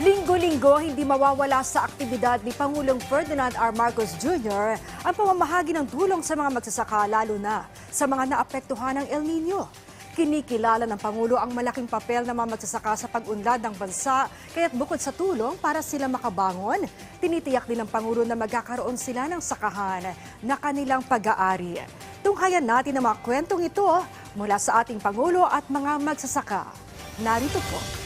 Linggo-linggo, hindi mawawala sa aktibidad ni Pangulong Ferdinand R. Marcos Jr. ang pamamahagi ng tulong sa mga magsasaka lalo na sa mga naapektuhan ng El Nino. Kinikilala ng Pangulo ang malaking papel ng mga magsasaka sa pag-unlad ng bansa kaya't bukod sa tulong para sila makabangon, tinitiyak din ng Pangulo na magkakaroon sila ng sakahan na kanilang pag-aari. Tunghayan natin ang mga kwentong ito mula sa ating Pangulo at mga magsasaka. Narito po.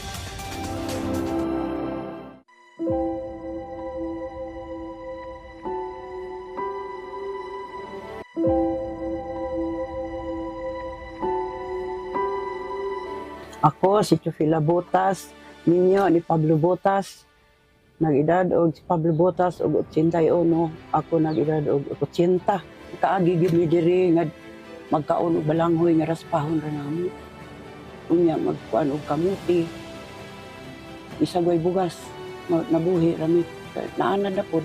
Ako, si Chufila Botas, ninyo ni Pablo Botas. Nag-edad og si Pablo Botas og 81. Ako nag-edad og 80. Kaagi gid mi diri nga magkaon og balanghoy nga raspahon ra namo. Unya magkuan og kamuti. Isagway bugas. Na- Nabuhi rami. Naanad na pod.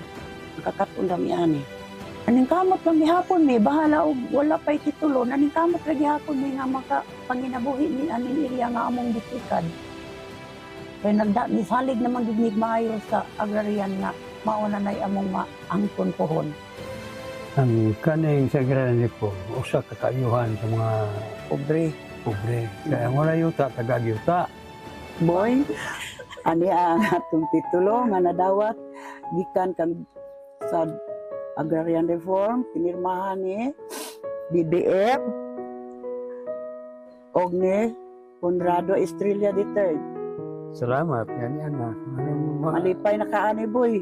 Nakakatun rami ani. Aning kamot lang gihapon mi bahala og wala pay titulo naning kamot lang gihapon mi nga maka panginabuhi ni aning iriya nga among bitikan. Kaya nagda ni salig naman gid ni maayo sa agrarian nga mauna nay among maangkon pohon. ang kaning sa ni po usa ka kaayuhan sa mga Pobre. pobre kaya wala yuta tagag yuta Boy, ani ang atong titulo nga nadawat gikan kang sa agrarian reform pinirmahan ni BBF og ni Conrado Estrella III. salamat yan yan na ano Malipay na kaani boy.